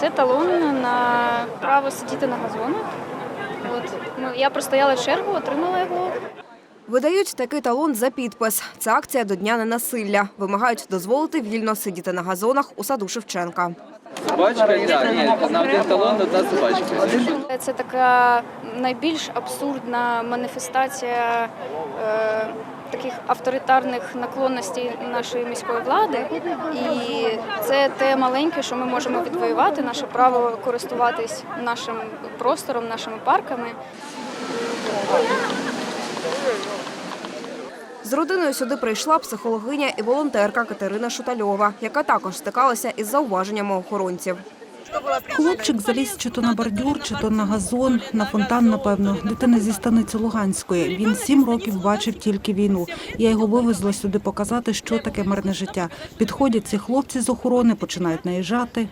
Це талон на право сидіти на газонах. От ну, я простояла чергу, отримала його. Видають такий талон за підпис. Це акція до Дня ненасилля. Вимагають дозволити вільно сидіти на газонах у саду Шевченка. Собачка, так, ні, на один талон одна собачка. Це така найбільш абсурдна маніфестація е, таких авторитарних наклонностей нашої міської влади. І це те маленьке, що ми можемо відвоювати, наше право користуватись нашим простором, нашими парками. З родиною сюди прийшла психологиня і волонтерка Катерина Шутальова, яка також стикалася із зауваженнями охоронців. Хлопчик заліз чи то на бордюр, чи то на газон, на фонтан, напевно. Дитина зі станиці Луганської. Він сім років бачив тільки війну. Я його вивезла сюди показати, що таке мирне життя. Підходять ці хлопці з охорони, починають наїжджати.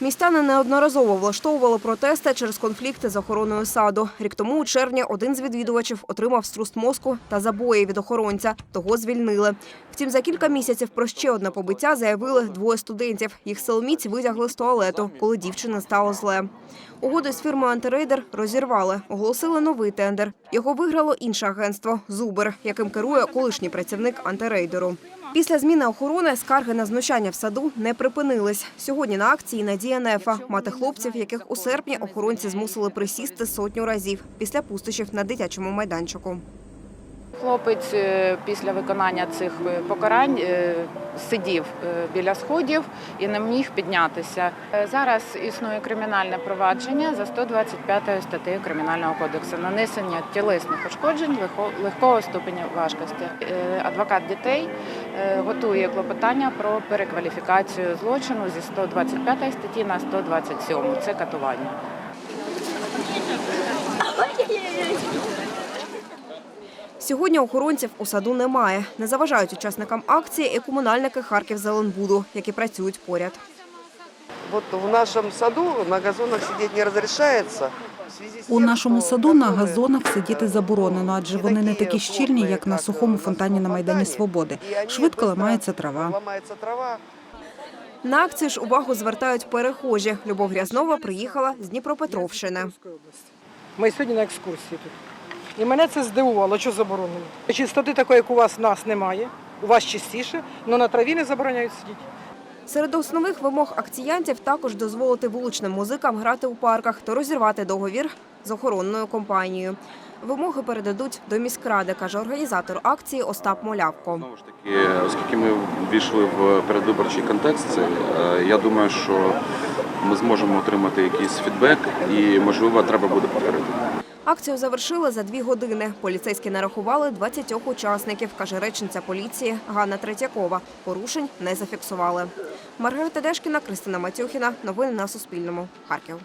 Містяни неодноразово влаштовували протести через конфлікти з охороною саду. Рік тому у червні один з відвідувачів отримав струс мозку та забої від охоронця. Того звільнили. Втім, за кілька місяців про ще одне побиття заявили двоє студентів. Їх силоміць витягли з туалету, коли дівчина стало зле. Угоду з фірмою «Антирейдер» розірвали, оголосили новий тендер. Його виграло інше агентство «Зубер», яким керує колишній працівник антирейдеру. Після зміни охорони скарги на знущання в саду не припинились. Сьогодні на акції Надія Нефа, мати хлопців, яких у серпні охоронці змусили присісти сотню разів після пустощів на дитячому майданчику. Хлопець е, після виконання цих е, покарань е, сидів біля сходів і не міг піднятися. Зараз існує кримінальне провадження за 125 статтею Кримінального кодексу нанесення тілесних ушкоджень легкого ступеня важкості. Адвокат дітей готує клопотання про перекваліфікацію злочину зі 125 статті на 127. Це катування. Сьогодні охоронців у саду немає. Не заважають учасникам акції і комунальники Харків Зеленбуду, які працюють поряд. Вот в нашем саду на газонах сидеть не с У нашому саду на газонах сидіти заборонено, адже вони не такі щільні, як на сухому фонтані на Майдані Свободи. Швидко ламається трава. Ламається трава. На акцію ж увагу звертають перехожі. Любов Грязнова приїхала з Дніпропетровщини. Ми сьогодні на екскурсії тут. І мене це здивувало, що заборонено. Чистоти такої, як у вас, нас немає. У вас чистіше, але на траві не забороняють сидіти. Серед основних вимог акціянтів також дозволити вуличним музикам грати у парках та розірвати договір з охоронною компанією. Вимоги передадуть до міськради, каже організатор акції Остап Молявко. Знову ж таки, оскільки ми ввійшли в передвиборчий контекст, е, я думаю, що ми зможемо отримати якийсь фідбек і, можливо, треба буде повторити. Акцію завершили за дві години. Поліцейські нарахували 20 учасників, каже речниця поліції Ганна Третьякова. Порушень не зафіксували. Маргарита Дешкіна, Кристина Матюхіна. Новини на Суспільному. Харків.